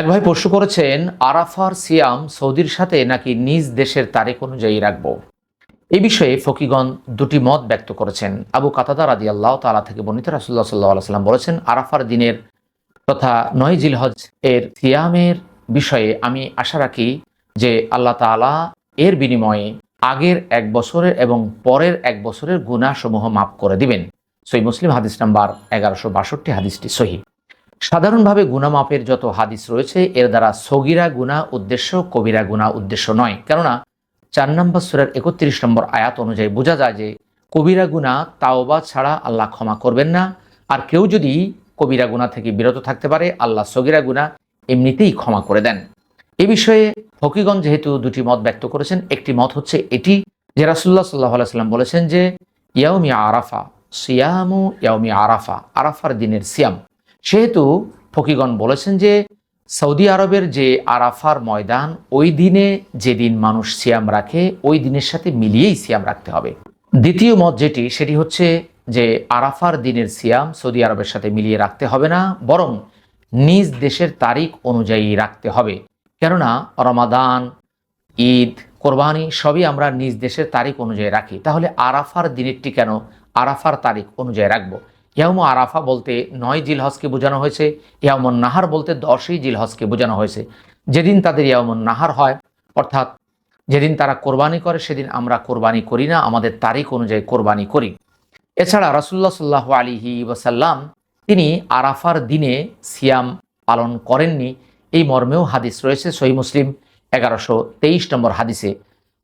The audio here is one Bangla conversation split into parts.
এক ভাই প্রশ্ন করেছেন, আরাফার সিয়াম সৌদির সাথে নাকি নিজ দেশের তারিখ অনুযায়ী রাখব? এই বিষয়ে ফকিগণ দুটি মত ব্যক্ত করেছেন। আবু কাতাদা রাদি আল্লাহ তালা থেকে বর্ণিত রাসুল্লাহ সাল্লাহ সাল্লাম বলেছেন, আরাফার দিনের তথা নয় জিলহজ এর সিয়ামের বিষয়ে আমি আশা রাখি যে আল্লাহ তালা এর বিনিময়ে আগের এক বছরের এবং পরের এক বছরের গুণাসমূহ মাফ করে দিবেন। সই মুসলিম হাদিস নাম্বার এগারোশো বাষট্টি, হাদিসটি সহি। সাধারণভাবে গুণা মাপের যত হাদিস রয়েছে, এর দ্বারা সগিরা গুণা উদ্দেশ্য, কবিরা গুণা উদ্দেশ্য নয়। কেননা, চার নম্বর সুরের একত্রিশ নম্বর আয়াত অনুযায়ী বোঝা যায় যে, কবিরা গুণা তাওবা ছাড়া আল্লাহ ক্ষমা করবেন না। আর কেউ যদি কবিরা গুণা থেকে বিরত থাকতে পারে, আল্লাহ সগিরা গুণা এমনিতেই ক্ষমা করে দেন। এ বিষয়ে ফকিগঞ্জ যেহেতু দুটি মত ব্যক্ত করেছেন, একটি মত হচ্ছে এটি যে রাসুল্লাহ সাল্লাহ সাল্লাম বলেছেন যে ইয়াউমি আরাফা, সিয়ামু ইয়াউমি আরাফা, আরাফার দিনের সিয়াম। সেহেতু ফকিগণ বলেছেন যে সৌদি আরবের যে আরাফার ময়দান, ওই দিনে যেদিন মানুষ সিয়াম রাখে, ওই দিনের সাথে মিলিয়েই সিয়াম রাখতে হবে। দ্বিতীয় মত যেটি, সেটি হচ্ছে যে আরাফার দিনের সিয়াম সৌদি আরবের সাথে মিলিয়ে রাখতে হবে না, বরং নিজ দেশের তারিখ অনুযায়ী রাখতে হবে। কেননা রমাদান, ঈদ, কোরবানি সবই আমরা নিজ দেশের তারিখ অনুযায়ী রাখি। তাহলে আরাফার দিনেরটি কেন? আরাফার তারিখ অনুযায়ী রাখব। ইয়াউম আরাফা বলতে নয় জিলহজকে বোঝানো হয়েছে ইয়ামন নাহার বলতে দশই জিলহজকে বোঝানো হয়েছে। যেদিন তাদের ইয়ামন নাহার হয়, অর্থাৎ যেদিন তারা কোরবানি করে, সেদিন আমরা কোরবানি করি না, আমাদের তারিখ অনুযায়ী কোরবানি করি। এছাড়া রাসুল্লাহ সাল্লাহ আলিহি ওসাল্লাম তিনি আরাফার দিনে সিয়াম পালন করেননি। এই মর্মেও হাদিস রয়েছে, সহি মুসলিম এগারোশো তেইশ নম্বর হাদিসে।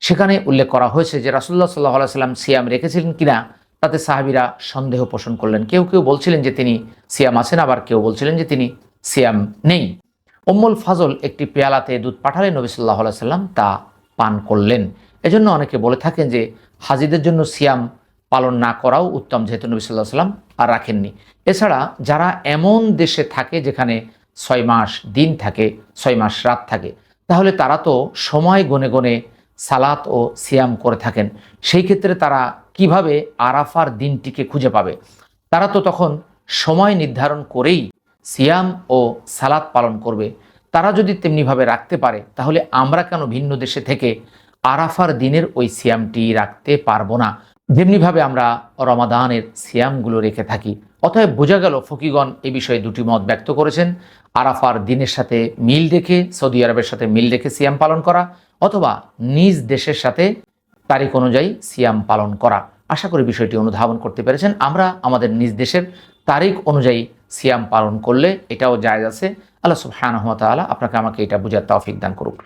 সেখানে উল্লেখ করা হয়েছে যে রাসুল্লাহ সাল্লাহ সাল্লাম সিয়াম রেখেছিলেন কিনা তাতে সাহাবিরা সন্দেহ পোষণ করলেন। কেউ কেউ বলছিলেন যে তিনি সিয়াম আছেন, আবার কেউ বলছিলেন যে তিনি সিয়াম নেই। উম্মুল ফাজল একটি পেয়ালাতে দুধ পাঠালেন নবী সাল্লাহ সাল্লাম তা পান করলেন। এজন্য অনেকে বলে থাকেন যে হাজিদের জন্য সিয়াম পালন না করাও উত্তম, যেহেতু নবী সাল্লাহ সাল্লাম আর রাখেননি। এছাড়া যারা এমন দেশে থাকে যেখানে ছয় মাস দিন থাকে, ছয় মাস রাত থাকে, তাহলে তারা তো সময় গনে গনে সালাত ও সিয়াম করে থাকেন। সেই ক্ষেত্রে তারা কীভাবে আরাফার দিনটিকে খুঁজে পাবে? তারা তো তখন সময় নির্ধারণ করেই সিয়াম ও সালাত পালন করবে। তারা যদি তেমনিভাবে রাখতে পারে, তাহলে আমরা কেন ভিন্ন দেশে থেকে আরাফার দিনের ওই সিয়ামটি রাখতে পারব না? যেমনিভাবে আমরা রমাদানের সিয়ামগুলো রেখে থাকি, অতএব বোঝা গেল ফকিগণ এ বিষয়ে দুটি মত ব্যক্ত করেছেন। আরাফার দিনের সাথে মিল রেখে, সৌদি আরবের সাথে মিল রেখে সিয়াম পালন করা, অথবা নিজ দেশের সাথে তারিখ অনুযায়ী সিয়াম পালন করা। আশা করি বিষয়টি অনুধাবন করতে পেরেছেন। আমরা আমাদের নিজ দেশের তারিখ অনুযায়ী সিয়াম পালন করলে এটাও জায়জ আছে। আল্লাহ সুবহানাহু ওয়া আপনাকে আমাকে এটা বুঝার তৌফিক দান করুক।